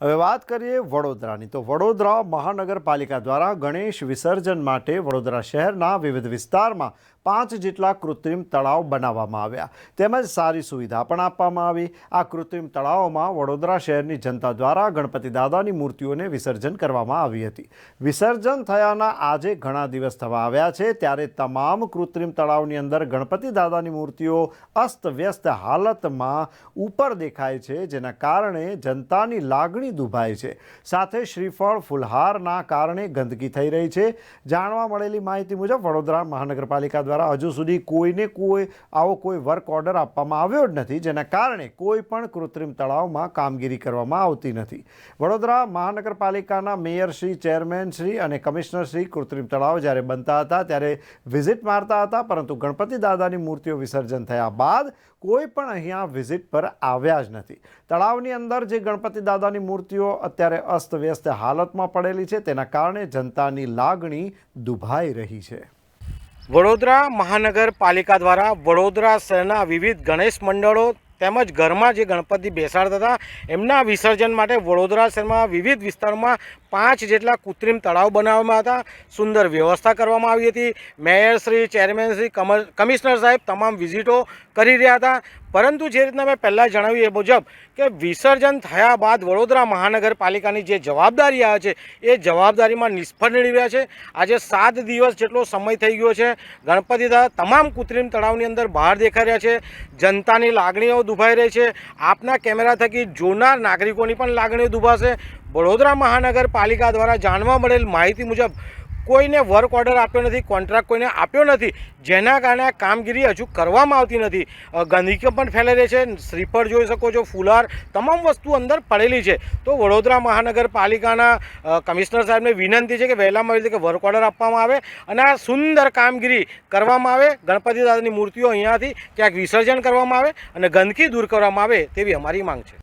હવે વાત કરીએ વડોદરાની. તો વડોદરા મહાનગરપાલિકા દ્વારા ગણેશ વિસર્જન માટે વડોદરા શહેરના વિવિધ વિસ્તારમાં પાંચ જેટલા કૃત્રિમ તળાવ બનાવવામાં આવ્યા. તેમજ સારી સુવિધા પણ આપવામાં આવી. આ કૃત્રિમ તળાવોમાં વડોદરા શહેરની જનતા દ્વારા ગણપતિ દાદાની મૂર્તિઓને વિસર્જન કરવામાં આવી હતી. વિસર્જન થયાના આજે ઘણા દિવસ થવા આવ્યા છે. ત્યારે તમામ કૃત્રિમ તળાવની અંદર ગણપતિ દાદાની મૂર્તિઓ અસ્તવ્યસ્ત હાલતમાં ઉપર દેખાય છે, જેના કારણે જનતાની લાગણી દુભાય છે. સાથે શ્રીફળ, ફુલહારના કારણે ગંદકી થઈ રહી છે. જાણવા મળેલી માહિતી મુજબ વડોદરા મહાનગરપાલિકા દ્વારા હજુ સુધી કોઈને કોઈ આવો કોઈ વર્ક ઓર્ડર આપવામાં આવ્યો જ નથી, જેના કારણે કોઈ પણ કૃત્રિમ તળાવમાં કામગીરી કરવામાં આવતી નથી. વડોદરા મહાનગરપાલિકાના મેયર શ્રી, ચેરમેન શ્રી અને કમિશનર શ્રી કૃત્રિમ તળાવ જ્યારે બનતા હતા, ત્યારે વિઝિટ મારતા હતા, પરંતુ ગણપતિ દાદાની મૂર્તિઓ વિસર્જન થયા બાદ કોઈ પણ અહીંયા વિઝિટ પર આવ્યા જ નથી. તળાવની અંદર જે ગણપતિ દાદાની મૂર્તિઓ અત્યારે અસ્તવ્યસ્ત હાલતમાં પડેલી છે, તેના કારણે જનતાની લાગણી દુભાઈ રહી છે. વડોદરા મહાનગરપાલિકા દ્વારા વડોદરા શહેરના વિવિધ ગણેશ મંડળો તેમજ ઘરમાં જે ગણપતિ બેસાડતા હતા, એમના વિસર્જન માટે વડોદરા શહેરમાં વિવિધ વિસ્તારોમાં પાંચ જેટલા કૃત્રિમ તળાવ બનાવવામાં હતા, સુંદર વ્યવસ્થા કરવામાં આવી હતી. Mayor Shri, chairman Shri commissioner સાહેબ તમામ વિઝિટો કરી રહ્યા હતા. પરંતુ જે રીતના મેં પહેલાં જણાવ્યું એ મુજબ કે વિસર્જન થયા બાદ વડોદરા મહાનગરપાલિકાની જે જવાબદારી આવે છે, એ જવાબદારીમાં નિષ્ફળ નીવડી છે. આજે સાત દિવસ જેટલો સમય થઈ ગયો છે. ગણપતિ દાદા તમામ કૃત્રિમ તળાવની અંદર બહાર દેખાઈ રહ્યા છે. જનતાની લાગણીઓ દુભાઈ રહી છે. આપના કેમેરા થકી જોનાર નાગરિકોની પણ લાગણીઓ દુભાશે. વડોદરા મહાનગરપાલિકા દ્વારા જાણવા મળેલ માહિતી મુજબ કોઈને વર્ક ઓર્ડર આપ્યો નથી, કોન્ટ્રાક્ટ કોઈને આપ્યો નથી, જેના કારણે આ કામગીરી હજુ કરવામાં આવતી નથી. ગંદકી પણ ફેલાઈ છે શ્રીફળ જોઈ શકો છો, ફુલાર, તમામ વસ્તુ અંદર પડેલી છે. તો વડોદરા મહાનગરપાલિકાના કમિશનર સાહેબને વિનંતી છે કે વહેલામાં વહેલી કે વર્ક ઓર્ડર આપવામાં આવે અને આ સુંદર કામગીરી કરવામાં આવે. ગણપતિ દાદાની મૂર્તિઓ અહીંયાથી ક્યાંક વિસર્જન કરવામાં આવે અને ગંદકી દૂર કરવામાં આવે તેવી અમારી માંગ છે.